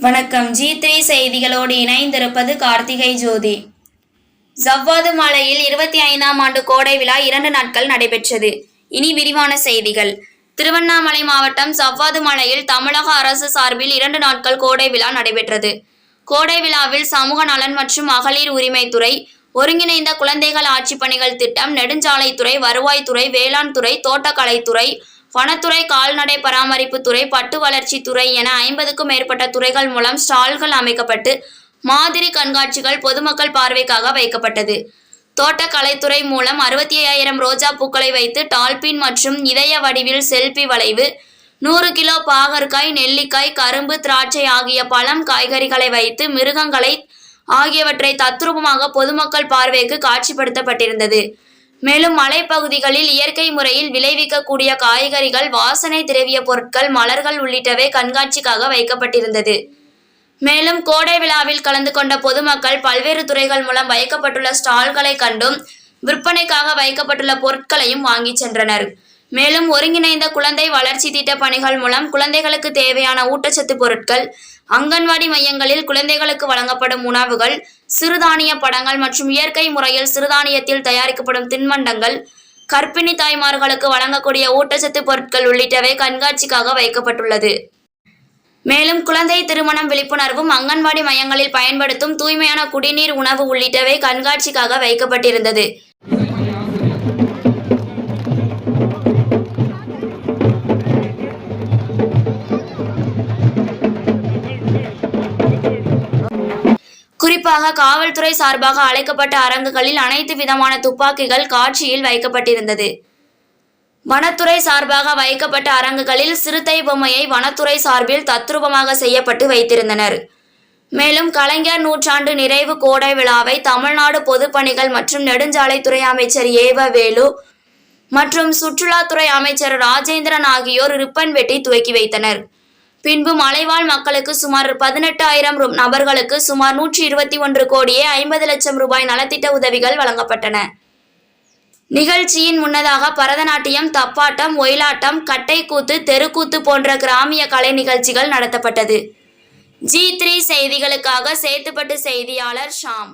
வணக்கம். G three செய்திகளோடு இணைந்திருப்பது கார்த்திகை ஜோதி. ஜவ்வாது மலையில் இருபத்தி ஐந்தாம் ஆண்டு கோடை விழா இரண்டு நாட்கள் நடைபெற்றது. இனி விரிவான செய்திகள். திருவண்ணாமலை மாவட்டம் ஜவ்வாது மலையில் தமிழக அரசு சார்பில் இரண்டு நாட்கள் கோடை விழா நடைபெற்றது. கோடை விழாவில் சமூக நலன் மற்றும் மகளிர் உரிமைத்துறை ஒருங்கிணைந்த குழந்தைகள் ஆட்சிப் பணிகள் திட்டம் நெடுஞ்சாலைத்துறை வருவாய்த்துறை வேளாண் துறை தோட்டக்கலைத்துறை வனத்துறை கால்நடை பராமரிப்பு துறை பட்டு வளர்ச்சி துறை என ஐம்பதுக்கும் மேற்பட்ட துறைகள் மூலம் ஸ்டால்கள் அமைக்கப்பட்டு மாதிரி கண்காட்சிகள் பொதுமக்கள் பார்வைக்காக வைக்கப்பட்டது. தோட்டக்கலைத்துறை மூலம் அறுபத்தி ஐயாயிரம் ரோஜா பூக்களை வைத்து டால்பின் மற்றும் இதய வடிவில் செல்பி வளைவு நூறு கிலோ பாகற்காய் நெல்லிக்காய் கரும்பு திராட்சை ஆகிய பழம் காய்கறிகளை வைத்து மிருகங்களை ஆகியவற்றை தத்ரூபமாக பொதுமக்கள் பார்வைக்கு காட்சிப்படுத்தப்பட்டிருந்தது. மேலும் மலைப்பகுதிகளில் இயற்கை முறையில் விளைவிக்கக்கூடிய காய்கறிகள் வாசனை திரவிய பொருட்கள் மலர்கள் உள்ளிட்டவை கண்காட்சிக்காக வைக்கப்பட்டிருந்தது. மேலும் கோடை விழாவில் கலந்து கொண்ட பொதுமக்கள் பல்வேறு துறைகள் மூலம் வைக்கப்பட்டுள்ள ஸ்டால்களை கண்டும் விற்பனைக்காக வைக்கப்பட்டுள்ள பொருட்களையும் வாங்கிச் சென்றனர். மேலும் ஒருங்கிணைந்த குழந்தை வளர்ச்சி திட்ட பணிகள் மூலம் குழந்தைகளுக்கு தேவையான ஊட்டச்சத்து பொருட்கள் அங்கன்வாடி மையங்களில் குழந்தைகளுக்கு வழங்கப்படும் உணவுகள் சிறுதானிய படங்கள் மற்றும் இயற்கை முறையில் சிறுதானியத்தில் தயாரிக்கப்படும் தின்பண்டங்கள் கர்ப்பிணி தாய்மார்களுக்கு வழங்கக்கூடிய ஊட்டச்சத்து பொருட்கள் உள்ளிட்டவை கண்காட்சிக்காக வைக்கப்பட்டுள்ளது. மேலும் குழந்தை திருமணம் விழிப்புணர்வும் அங்கன்வாடி மையங்களில் பயன்படுத்தும் தூய்மையான குடிநீர் உணவு உள்ளிட்டவை கண்காட்சிக்காக வைக்கப்பட்டிருந்தது. குறிப்பாக காவல்துறை சார்பாக அழைக்கப்பட்ட அரங்குகளில் அனைத்து விதமான துப்பாக்கிகள் காட்சியில் வைக்கப்பட்டிருந்தது. வனத்துறை சார்பாக வைக்கப்பட்ட அரங்குகளில் சிறுத்தை பொம்மையை வனத்துறை சார்பில் தத்ரூபமாக செய்யப்பட்டு வைத்திருந்தனர். மேலும் கலைஞர் நூற்றாண்டு நிறைவு கோடை விழாவை தமிழ்நாடு பொதுப்பணிகள் மற்றும் நெடுஞ்சாலைத்துறை அமைச்சர் ஏவ வேலு மற்றும் சுற்றுலாத்துறை அமைச்சர் ராஜேந்திரன் ஆகியோர் ரிப்பன் வெட்டி துவக்கி வைத்தனர். பின்பு மலைவாழ் மக்களுக்கு சுமார் பதினெட்டு ஆயிரம் நபர்களுக்கு சுமார் நூற்றி இருபத்தி ஒன்று கோடியே ஐம்பது லட்சம் ரூபாய் நலத்திட்ட உதவிகள் வழங்கப்பட்டன. நிகழ்ச்சியின் முன்னதாக பரதநாட்டியம் தப்பாட்டம் ஒயிலாட்டம் கட்டைக்கூத்து தெருக்கூத்து போன்ற கிராமிய கலை நிகழ்ச்சிகள் நடத்தப்பட்டது. ஜி த்ரீ செய்திகளுக்காக சேத்துப்பட்டு செய்தியாளர் ஷாம்.